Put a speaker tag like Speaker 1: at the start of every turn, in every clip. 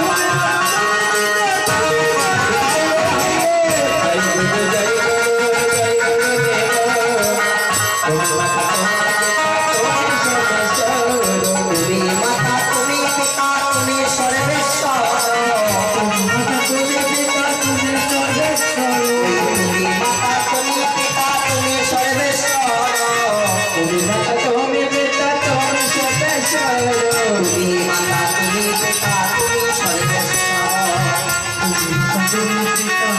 Speaker 1: Wow.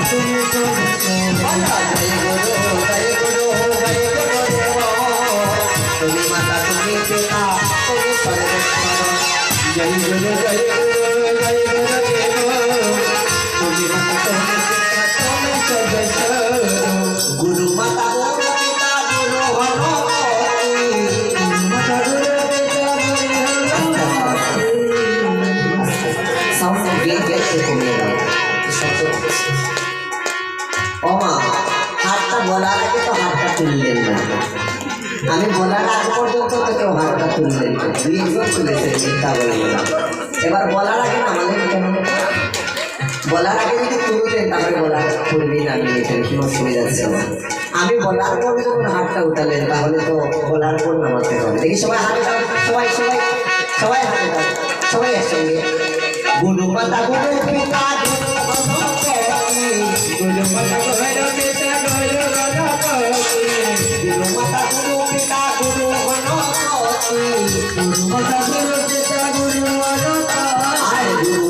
Speaker 1: Sarbeswar বলা জয় গুরু তুললেন না। আমি বলার আগ পর্যন্ত তো কেউ হাতটা তুললেন না। দুই একজন তুলেছে চিন্তা বলবেন না। এবার বলার আগে নামালেন কেন বলার আগে যদি তুলতেন তারপরে বলার তুলবি না নিয়েছেন কি অসুবিধা আমি বলার পরে যখন হাতটা উঠালেন, তাহলে তো বলার পর নামাতে হবে। দেখি সবাই হাতে সবাই সবাই সবাই হাতে সবাই একসঙ্গে। গুরু মাতা গুরু পিতা গুরু মাতা গুরু পিতা ভগবতী গুরু মাতা গুরু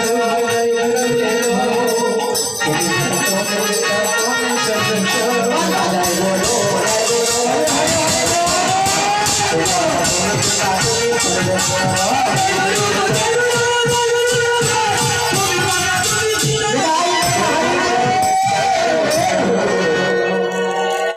Speaker 1: গুরু